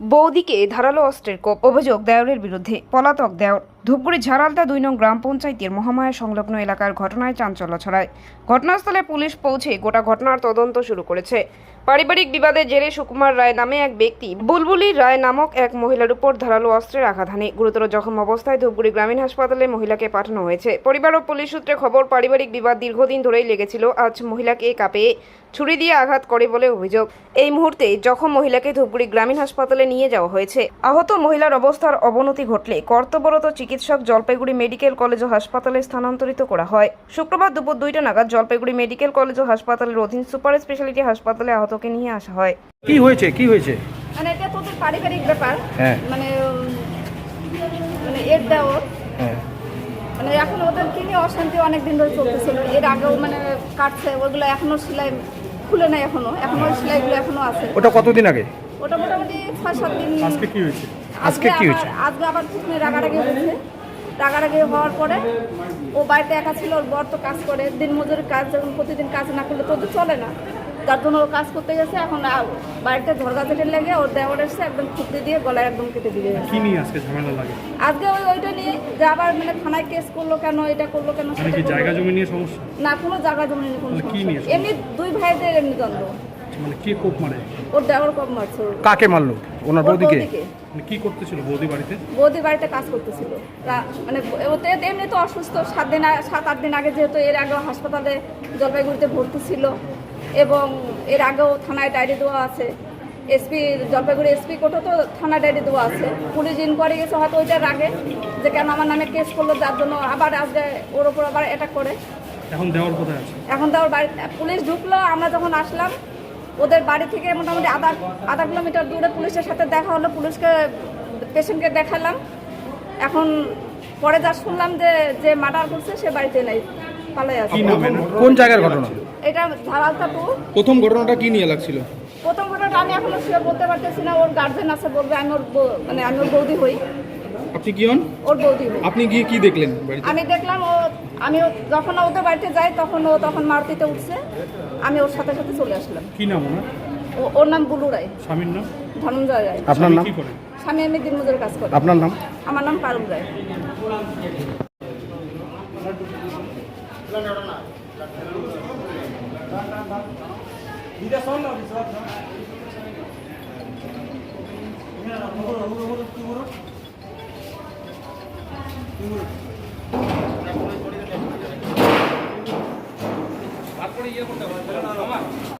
বৌদিকে ধারালো অস্ত্রের কোপ অভিযোগ দেওরের বিরুদ্ধে পলাতক দেওর ধূপগুড়ি ঝাড়ালদা দুই নং গ্রাম পঞ্চায়েতের মহামায়া সংলগ্ন এলাকার ঘটনায় চাঞ্চল্য ছড়ায়। ঘটনাস্থলে পুলিশ পৌঁছে গোটা ঘটনার তদন্ত শুরু করেছে। পারিবারিক বিবাদের জেরে সুকুমার রায় নামে এক ব্যক্তি, বুলবুলি রায় নামক এক মহিলার উপর ধারালো অস্ত্রের আঘাত হানে। গুরুতর জখম অবস্থায় ধূপগুড়ি গ্রামীণ হাসপাতালে মহিলাকে পাঠানো হয়েছে। পরিবার ও পুলিশ সূত্রে খবর, পারিবারিক বিবাদ দীর্ঘদিন ধরেই লেগেছিল। আজ মহিলাকে কাঁপে, ছুরি দিয়ে আঘাত করে বলে অভিযোগ। এই মুহূর্তে জখম মহিলাকে ধূপগুড়ি গ্রামীণ হাসপাতালে নিয়ে যাওয়া হয়েছে। আহত মহিলার অবস্থার অবনতি ঘটলে কর্তব্যরত চিকিৎসক জলপাইগুড়ি মেডিকেল কলেজ ও হাসপাতালে স্থানান্তরিত করা হয়। শুক্রবার দুপুর দুইটা নাগাদ জলপাইগুড়ি মেডিকেল কলেজ ও হাসপাতালের অধীন সুপার স্পেশালিটি হাসপাতালে আহতকে নিয়ে আসা হয়। কি হয়েছে? কি হয়েছে? মানে এটা তোদের পারিবারিক ব্যাপার। হ্যাঁ। মানে মানে এর দেওর হ্যাঁ। মানে এখন ওদের কি নিয়ে অশান্তি অনেক দিন ধরে চলতেছিল। এর আগেও মানে কাটছে ওগুলো এখনও সেলাই খুলে নাই এখনও। এখনও সেলাইগুলো এখনও আছে। ওটা কতদিন আগে? ওটা মোটামুটি ছয় সাত দিন আজকে কি হয়েছে? আজকে কি হয়েছে? আবার- আজকে আবার পুকুরে রাগারাগি হয়েছে রাগারাগি হওয়ার পরে ও বাড়িতে একা ছিল ওর বর তো কাজ করে দিন মজুরির কাজ যখন প্রতিদিন কাজ না করলে তো তো চলে না। যার জন্য ও কাজ করতে গেছে এখন বাড়িতে ঝরগা চেটে লেগে ওর দেওয়ার এসে একদম খুঁড়তে দিয়ে গলায় একদম কেটে দিয়ে কি নিয়ে আজকে ঝামেলা লাগে? আজকে ওই ওইটা নিয়ে যে আবার মানে থানায় কেস করল কেন এটা করল কেন মানে সেটা জায়গা জমি নিয়ে সমস্যা? না কোনো জায়গা জমি নেই কোনো সমস্যা? এমনি দুই ভাইদের এমনি দ্বন্দ্ব। মানে কে কোপ মারে? ওর দেওয়ার কম মারছে ওর। কাকে মারলো? ওনার ওর বৌদিকে? বৌদিকে। মানে কি করতেছিল বৌদি বাড়িতে? বৌদির বাড়িতে কাজ করতেছিল। রা- মানে ওতে এমনি তো অসুস্থ সাত দিন আ- সাত আট দিন আগে যেহেতু এর আগেও হাসপাতালে জলপাইগুড়িতে ভর্তি ছিল এবং এর আগেও থানায় ডায়েরি দেওয়া আছে। এসপি জলপাইগুড়ি এসপি কোর্টও তো থানায় ডায়েরি দেওয়া আছে। পুলিশ ইনকোয়ারি গেছে হয়তো ওইটার আগে যে কেন আমার নামে কেস করল যার জন্য আবার আজকে ওর ওপর আবার অ্যাটাক করে। এখন দেওয়ার কোথায় আছে? এখন তো ওর বাড়ি পুলিশ ঢুকলো আমরা যখন আসলাম ওদের বাড়ি থেকে মোটামুটি আধা আধা কিলোমিটার দূরে পুলিশের সাথে দেখা হলো পুলিশকে পেশেন্টকে দেখালাম। এখন পরে যা শুনলাম যে যে মার্ডার করছে সে বাড়িতে নেই পালাই আছে? কোন জায়গার ঘটনা? এটা প্রথম ঘটনাটা কি নিয়ে লাগছিল? প্রথম ঘটনাটা আমি এখনও শিওর বলতে পারতেছি না ওর গার্জেন আছে বলবে আমি ওর বৌ- মানে আমি ওর বৌদি হই। আপনি কি হন? ওর বৌদি। আপনি গিয়ে কি দেখলেন আমি দেখলাম ও আমি ও- যখন ওদের বাড়িতে যাই তখন ও তখন মারুতিতে উঠছে। আমি ওর সাথে সাথে চলে আসলাম। কি নাম ওনার? ও- ওর নাম বুলু রায়। স্বামীর নাম? ধনঞ্জয় রায়। আপনার নাম? কি করেন স্বামী আমি দিনমজুরের কাজ করি। আপনার নাম? আমার নাম পারুল রায়। આપણે એ